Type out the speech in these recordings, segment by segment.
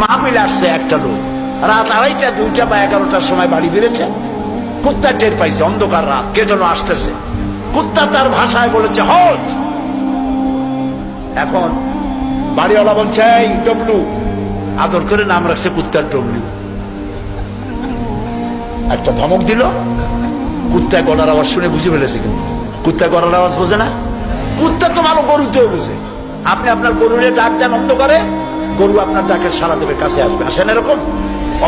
মাহফিল আসছে একটা লোক রাত আড়াইটা, দুইটা বা এগারোটার সময় বাড়ি বেড়েছে কুত্তা টের পাইছে, অন্ধকার রাত, কে যেন আসতেছে। কুত্তা তার ভাষায় বলেছে হল্ট এখন বাড়িওয়ালা বলছে, এই ডবলু আদর করে নাম রাখছে কুত্তার ডবলু একটা ধমক দিল। কুত্তা গলার আওয়াজ শুনে বুঝে ফেলেছে কিন্তু। কুত্তা গলার আওয়াজ বোঝে না। কুত্তা তো ভালো গরুতেও বুঝে। আপনি আপনার গরুরে ডাক দেন অন্ধকারে। গরু আপনার ডাকের সারা দেবে, কাছে আসবে। আসেন এরকম?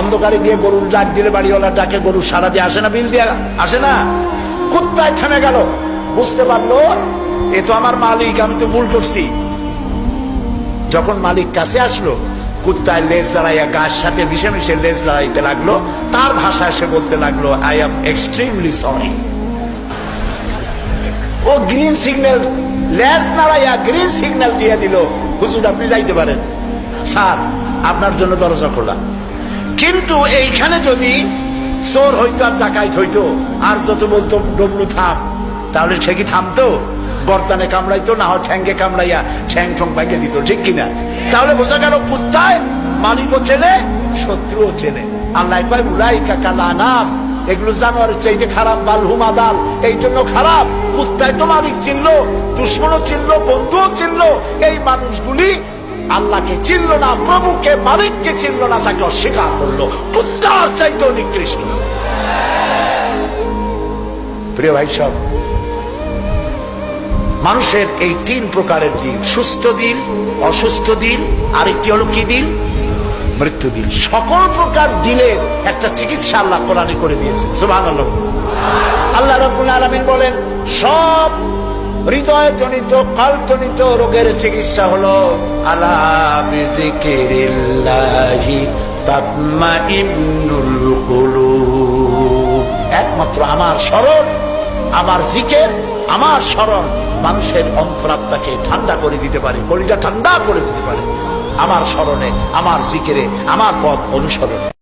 অন্ধকারে গিয়ে গরুর ডাক দিলে বাড়িওয়ালা ডাকে, গরু সারা দিয়ে আসে না, বিল দিয়ে আসে না? কুত্তায় থেমে গেল। বুঝতে পারল, এ তো আমার মালিক, আমি তো ভুল করছি। যখন মালিক কাছে আসলো, কুত্তায় লেজ দাঁড়াইয়া গাছ সাথে মিশে মিশে লেজ দাঁড়াইতে লাগল। তার ভাষায় সে বলতে লাগল আই এম এক্সট্রিমলি সরি ও গ্রিন সিগন্যাল লেজ দাঁড়াইয়া গ্রিন সিগন্যাল দিয়ে দিল। হুজুর, আপনি যাইতে পারেন। স্যার, আপনার জন্য দরজা খোলা। কিন্তু এইখানে যদি চোর হইতো আর ডাকাইত হইতো, আর যত বলতো, ডবলু থাম, তাহলে সে কি থামতো? বর্তানে কামড়াইতো, না হয় ঠ্যাঙ্গে কামড়াইয়া ঠ্যাং ঠং ভাঙে দিত, ঠিক কিনা? তাহলে বোঝা গেল কুত্তায় মালিকও চেনে শত্রুও চেনে আল্লাহ কয় বুলাই কাকালা নাম এগুলো জানোয়ারের চাইতে খারাপ বাল হুমাদাল এই জন্য খারাপ। কুত্তায় তো মালিক চিনলো, দুশ্মনও চিনলো, বন্ধুও চিনলো। এই মানুষগুলি আল্লাহকে চিনল না, প্রভুকে, মালিককে চিনল না, তাকে অস্বীকার করল। কুত্তার চাইতে নিকৃষ্ট। প্রিয় ভাই সব, মানুষের এই তিন প্রকারের দিন, সুস্থ দিন, অসুস্থ দিন, আরেকটি হলো কি দিন? মৃত্যু দিন। সকল প্রকার দিলের একটা চিকিৎসা আল্লাহ কোরআনে করে দিয়েছে সুবহান আল্লাহ রব্বুল আলামিন বলেন, সব হৃদয় জনিত কাল্পনিত রোগের চিকিৎসা হলো আলা বিযিকিরিল্লাহি তাতমাইন্নুল কুলুব। একমাত্র আমার স্মরণ, আমার জিকের, আমার স্মরণ মানুষের অন্তরাত্মাকে ঠান্ডা করে দিতে পারে, কলিজা ঠান্ডা করে দিতে পারে। আমার স্মরণে, আমার জিকেরে, আমার পথ অনুসরণে।